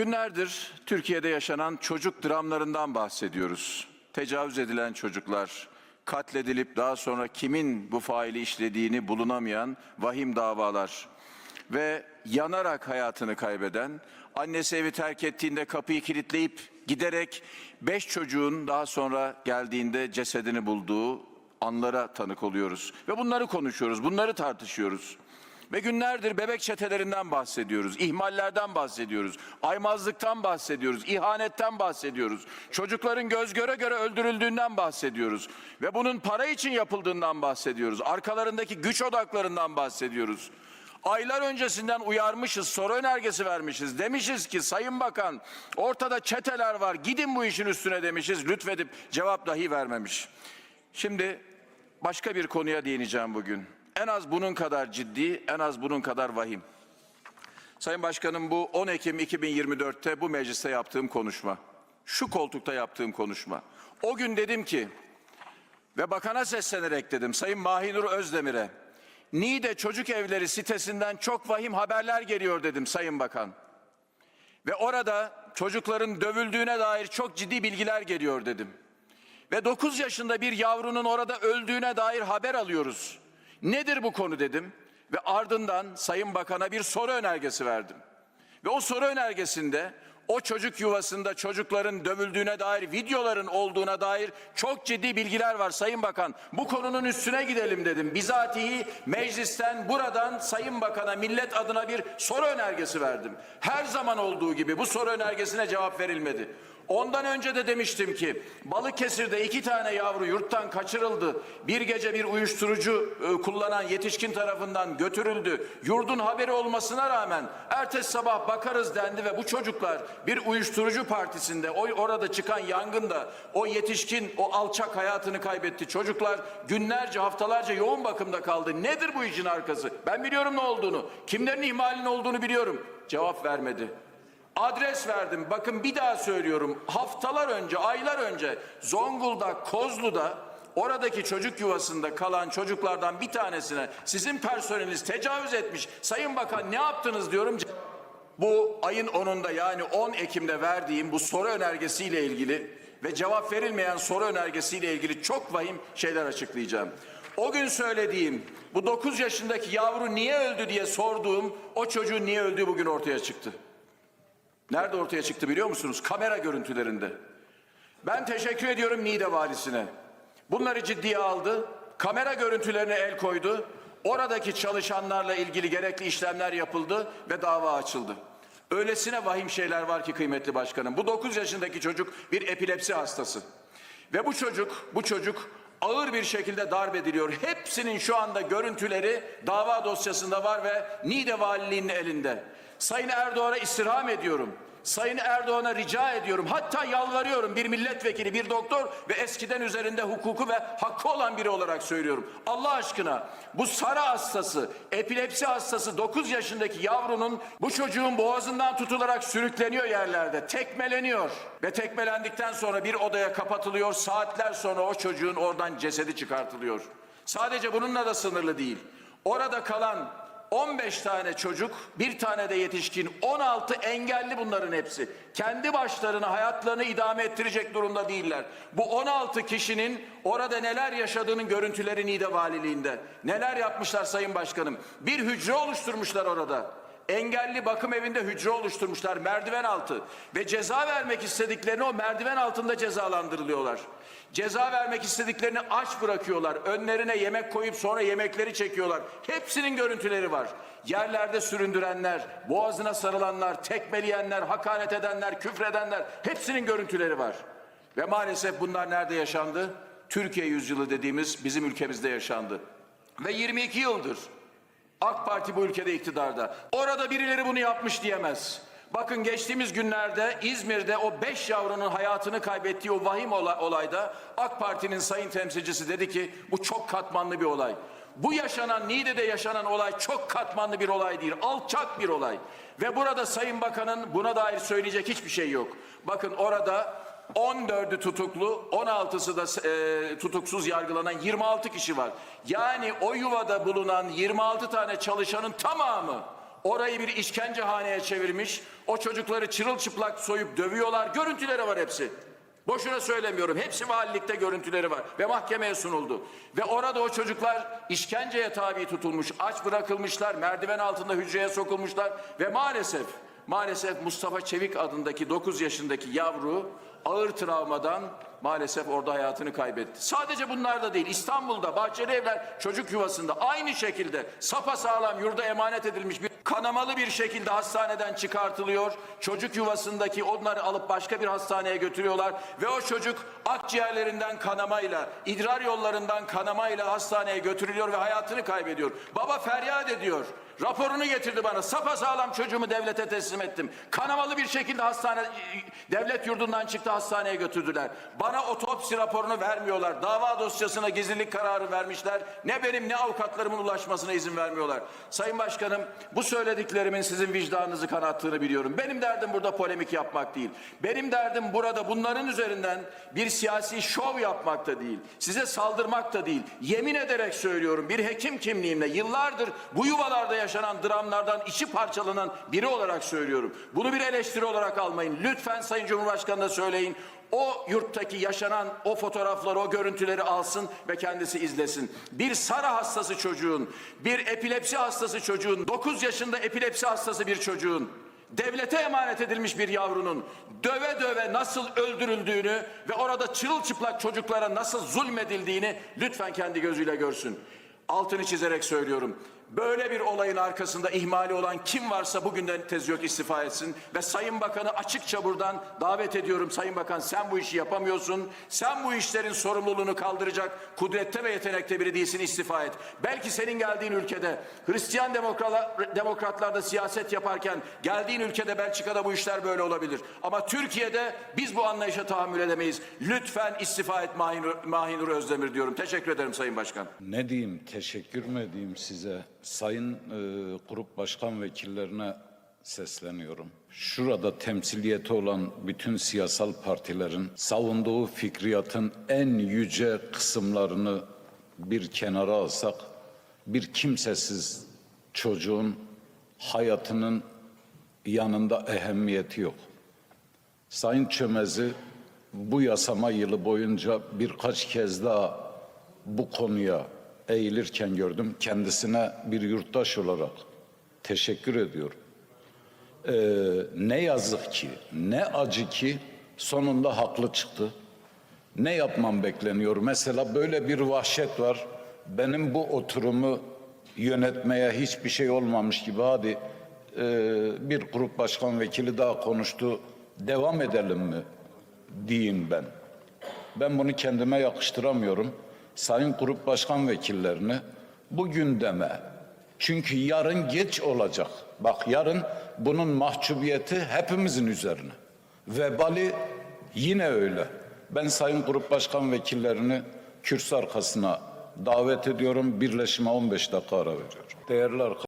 Günlerdir Türkiye'de yaşanan çocuk dramlarından bahsediyoruz. Tecavüz edilen çocuklar, katledilip daha sonra kimin bu faili işlediğini bulunamayan vahim davalar ve yanarak hayatını kaybeden, annesi evi terk ettiğinde kapıyı kilitleyip giderek beş çocuğun daha sonra geldiğinde cesedini bulduğu anlara tanık oluyoruz. Ve bunları konuşuyoruz, bunları tartışıyoruz. Ve günlerdir bebek çetelerinden bahsediyoruz, ihmallerden bahsediyoruz, aymazlıktan bahsediyoruz, ihanetten bahsediyoruz. Çocukların göz göre göre öldürüldüğünden bahsediyoruz. Ve bunun para için yapıldığından bahsediyoruz. Arkalarındaki güç odaklarından bahsediyoruz. Aylar öncesinden uyarmışız, soru önergesi vermişiz. Demişiz ki Sayın Bakan ortada çeteler var gidin bu işin üstüne demişiz. Lütfedip cevap dahi vermemiş. Şimdi başka bir konuya değineceğim bugün. En az bunun kadar ciddi, en az bunun kadar vahim. Sayın Başkanım bu 10 Ekim 2024'te bu mecliste yaptığım konuşma. Şu koltukta yaptığım konuşma. O gün dedim ki ve bakana seslenerek dedim Sayın Mahinur Özdemir'e Niğde Çocuk Evleri sitesinden çok vahim haberler geliyor dedim Sayın Bakan. Ve orada çocukların dövüldüğüne dair çok ciddi bilgiler geliyor dedim. Ve 9 yaşında bir yavrunun orada öldüğüne dair haber alıyoruz. Nedir bu konu dedim ve ardından Sayın Bakan'a bir soru önergesi verdim. Ve o soru önergesinde o çocuk yuvasında çocukların dövüldüğüne dair videoların olduğuna dair çok ciddi bilgiler var Sayın Bakan. Bu konunun üstüne gidelim dedim. Bizatihi meclisten buradan Sayın Bakan'a millet adına bir soru önergesi verdim. Her zaman olduğu gibi bu soru önergesine cevap verilmedi. Ondan önce de demiştim ki Balıkesir'de iki tane yavru yurttan kaçırıldı. Bir gece bir uyuşturucu e, kullanan yetişkin tarafından götürüldü. Yurdun haberi olmasına rağmen ertesi sabah bakarız dendi ve bu çocuklar bir uyuşturucu partisinde o orada çıkan yangında o yetişkin o alçak hayatını kaybetti. Çocuklar günlerce haftalarca yoğun bakımda kaldı. Nedir bu işin arkası? Ben biliyorum ne olduğunu. Kimlerin ihmalinin olduğunu biliyorum. Cevap vermedi. Adres verdim. Bakın bir daha söylüyorum. Haftalar önce, aylar önce Zonguldak, Kozlu'da oradaki çocuk yuvasında kalan çocuklardan bir tanesine sizin personeliniz tecavüz etmiş. Sayın Bakan ne yaptınız diyorum. Bu ayın 10'unda yani 10 Ekim'de verdiğim bu soru önergesiyle ilgili ve cevap verilmeyen soru önergesiyle ilgili çok vahim şeyler açıklayacağım. O gün söylediğim bu 9 yaşındaki yavru niye öldü diye sorduğum o çocuğun niye öldüğü bugün ortaya çıktı. Nerede ortaya çıktı biliyor musunuz? Kamera görüntülerinde. Ben teşekkür ediyorum Niğde valisine. Bunları ciddiye aldı. Kamera görüntülerine el koydu. Oradaki çalışanlarla ilgili gerekli işlemler yapıldı ve dava açıldı. Öylesine vahim şeyler var ki kıymetli başkanım. Bu 9 yaşındaki çocuk bir epilepsi hastası. Ve bu çocuk, bu çocuk ağır bir şekilde darp ediliyor. Hepsinin şu anda görüntüleri dava dosyasında var ve Niğde Valiliğinin elinde. Sayın Erdoğan'a istirham ediyorum. Sayın Erdoğan'a rica ediyorum. Hatta yalvarıyorum bir milletvekili, bir doktor ve eskiden üzerinde hukuku ve hakkı olan biri olarak söylüyorum. Allah aşkına bu Sara hastası, epilepsi hastası 9 yaşındaki yavrunun bu çocuğun boğazından tutularak sürükleniyor yerlerde. Tekmeleniyor ve tekmelendikten sonra bir odaya kapatılıyor. Saatler sonra o çocuğun oradan cesedi çıkartılıyor. Sadece bununla da sınırlı değil. Orada kalan 15 tane çocuk, bir tane de yetişkin, 16 engelli bunların hepsi. Kendi başlarına hayatlarını idame ettirecek durumda değiller. Bu 16 kişinin orada neler yaşadığının görüntüleri Niğde Valiliğinde. Neler yapmışlar Sayın Başkanım? Bir hücre oluşturmuşlar orada. Engelli bakım evinde hücre oluşturmuşlar merdiven altı ve ceza vermek istediklerini o merdiven altında cezalandırılıyorlar. Ceza vermek istediklerini aç bırakıyorlar. Önlerine yemek koyup sonra yemekleri çekiyorlar. Hepsinin görüntüleri var. Yerlerde süründürenler, boğazına sarılanlar, tekmeleyenler, hakaret edenler, küfredenler hepsinin görüntüleri var. Ve maalesef bunlar nerede yaşandı? Türkiye yüzyılı dediğimiz bizim ülkemizde yaşandı. Ve 22 yıldır AK Parti bu ülkede iktidarda. Orada birileri bunu yapmış diyemez. Bakın geçtiğimiz günlerde İzmir'de o beş yavrunun hayatını kaybettiği o vahim olayda AK Parti'nin sayın temsilcisi dedi ki bu çok katmanlı bir olay. Bu yaşanan Niğde'de yaşanan olay çok katmanlı bir olay değil. Alçak bir olay. Ve burada Sayın Bakan'ın buna dair söyleyecek hiçbir şey yok. Bakın orada 14'ü tutuklu, 16'sı da e, tutuksuz yargılanan 26 kişi var. Yani o yuvada bulunan 26 tane çalışanın tamamı orayı bir işkencehaneye çevirmiş. O çocukları çırılçıplak soyup dövüyorlar. Görüntüleri var hepsi. Boşuna söylemiyorum. Hepsi valilikte görüntüleri var ve mahkemeye sunuldu. Ve orada o çocuklar işkenceye tabi tutulmuş, aç bırakılmışlar, merdiven altında hücreye sokulmuşlar ve maalesef maalesef Mustafa Çevik adındaki 9 yaşındaki yavru ağır travmadan maalesef orada hayatını kaybetti. Sadece bunlar da değil. İstanbul'da Bahçeli Evler çocuk yuvasında aynı şekilde sapasağlam yurda emanet edilmiş bir kanamalı bir şekilde hastaneden çıkartılıyor. Çocuk yuvasındaki onları alıp başka bir hastaneye götürüyorlar ve o çocuk akciğerlerinden kanamayla, idrar yollarından kanamayla hastaneye götürülüyor ve hayatını kaybediyor. Baba feryat ediyor. Raporunu getirdi bana. Sapasağlam çocuğumu devlete teslim ettim. Kanamalı bir şekilde hastane devlet yurdundan çıktı hastaneye götürdüler. Bana otopsi raporunu vermiyorlar. Dava dosyasına gizlilik kararı vermişler. Ne benim ne avukatlarımın ulaşmasına izin vermiyorlar. Sayın Başkanım bu söylediklerimin sizin vicdanınızı kanattığını biliyorum. Benim derdim burada polemik yapmak değil. Benim derdim burada bunların üzerinden bir siyasi şov yapmak da değil. Size saldırmak da değil. Yemin ederek söylüyorum bir hekim kimliğimle yıllardır bu yuvalarda yaşanan dramlardan içi parçalanan biri olarak söylüyorum. Bunu bir eleştiri olarak almayın. Lütfen Sayın Cumhurbaşkanı'na söyleyin. O yurttaki yaşanan o fotoğrafları, o görüntüleri alsın ve kendisi izlesin. Bir Sara hastası çocuğun, bir epilepsi hastası çocuğun, 9 yaşında epilepsi hastası bir çocuğun, devlete emanet edilmiş bir yavrunun döve döve nasıl öldürüldüğünü ve orada çırılçıplak çocuklara nasıl zulmedildiğini lütfen kendi gözüyle görsün. Altını çizerek söylüyorum. Böyle bir olayın arkasında ihmali olan kim varsa bugünden tez yok istifa etsin ve Sayın Bakan'ı açıkça buradan davet ediyorum. Sayın Bakan sen bu işi yapamıyorsun. Sen bu işlerin sorumluluğunu kaldıracak kudrette ve yetenekte biri değilsin istifa et. Belki senin geldiğin ülkede Hristiyan demokratlar, demokratlar da siyaset yaparken geldiğin ülkede Belçika'da bu işler böyle olabilir. Ama Türkiye'de biz bu anlayışa tahammül edemeyiz. Lütfen istifa et Mahinur, Mahinur Özdemir diyorum. Teşekkür ederim Sayın Başkan. Ne diyeyim, teşekkür mü edeyim size? Sayın e, grup başkan vekillerine sesleniyorum. Şurada temsiliyeti olan bütün siyasal partilerin savunduğu fikriyatın en yüce kısımlarını bir kenara alsak, bir kimsesiz çocuğun hayatının yanında ehemmiyeti yok. Sayın Çömez'i bu yasama yılı boyunca birkaç kez daha bu konuya eğilirken gördüm. Kendisine bir yurttaş olarak teşekkür ediyorum. Ee, ne yazık ki, ne acı ki sonunda haklı çıktı. Ne yapmam bekleniyor? Mesela böyle bir vahşet var. Benim bu oturumu yönetmeye hiçbir şey olmamış gibi hadi e, bir grup başkan vekili daha konuştu. Devam edelim mi? diyeyim ben. Ben bunu kendime yakıştıramıyorum. Sayın grup başkan vekillerini bu gündeme çünkü yarın geç olacak. Bak yarın bunun mahcubiyeti hepimizin üzerine. Vebali yine öyle. Ben sayın grup başkan vekillerini kürsü arkasına davet ediyorum. Birleşime 15 dakika ara veriyorum. Değerli arkadaşlar.